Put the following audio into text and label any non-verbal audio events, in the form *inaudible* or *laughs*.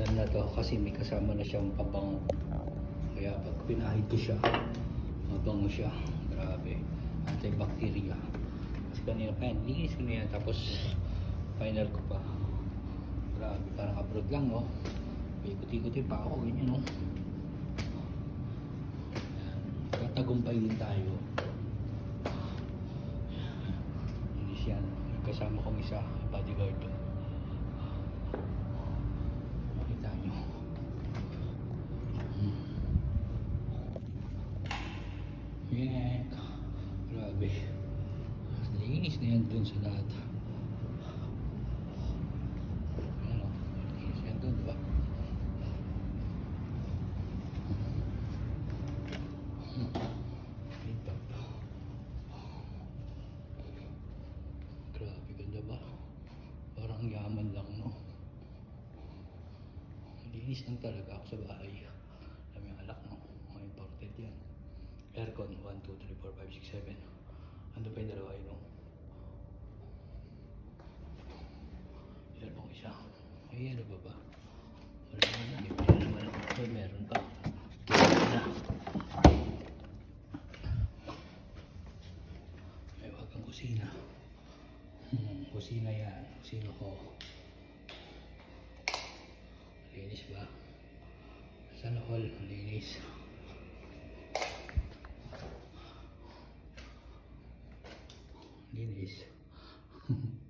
final na to kasi may kasama na siyang pabango. Kaya pag pinahid ko siya, mabango siya. Grabe. Antibacteria. Kasi kanina pa yan, linis ko na yan. Tapos final ko pa. Grabe, parang abroad lang, no? May ikot-ikotin pa ako, ganyan? Ayan. Tatagumpay din tayo. Linis yan. Kasama kong isa, bodyguard Yeah. Grabe. Linis na yan dun sa lahat. Ano? Linis yan dun, diba? Ito. Grabe, ganda ba? Parang yaman lang, no? Linis lang talaga ako sa bahay. 1, 1, 2, 3, 4, 5, 6, 7. Ando pa yung dalawa yun. Meron pang isa. May yellow ano pa ba? Wala naman. May pala naman ako. Ay, meron pa. Wala. May wag kang kusina. Hmm, kusina yan. Kusina ko. Linis ba? Sana all. Linis. Linis. it is. *laughs*